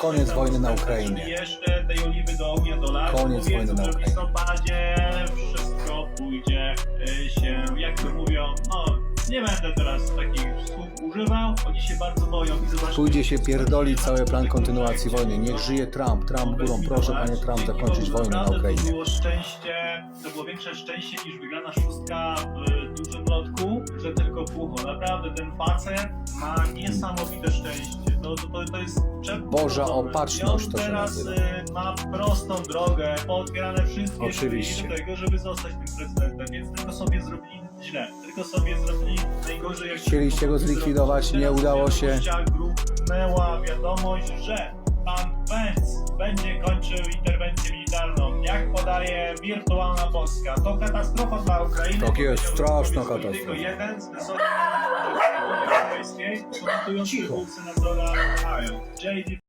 Koniec wojny na Ukrainie. Jeszcze tej oliwy do ognia dolar. Koniec wojny na że w Ukrainie. listopadzie wszystko pójdzie y, się, jak to mówią, no nie będę teraz takich słów używał, oni się bardzo boją i zobaczcie. Pójdzie się pierdolić cały plan kontynuacji wojny. Niech żyje Trump. Trump górą. Proszę, panie Trump, zakończyć wojnę na Naprawdę To Ukrainie. było szczęście, to było większe szczęście niż wygrana szóstka w dużym lotku, że tylko pucho. Naprawdę ten facet ma niesamowite szczęście. To, to, to, to jest Boża opatrzność I on to się teraz nazywa. y, ma prostą drogę, pootwierane wszystkie Oczywiście. drzwi do tego, żeby zostać tym prezydentem, więc tylko sobie zrobili źle. Tylko sobie zrobili najgorzej jak Chcieliście go zlikwidować, nie Teraz udało się. wiadomościach Grupnęła wiadomość, że pan Pence będzie kończył interwencję militarną. Jak podaje wirtualna Polska, to katastrofa dla Ukrainy. Tak jest, Powiedział straszna tylko katastrofa. jeden z wysokich Europejskiej, Ohio. J.D.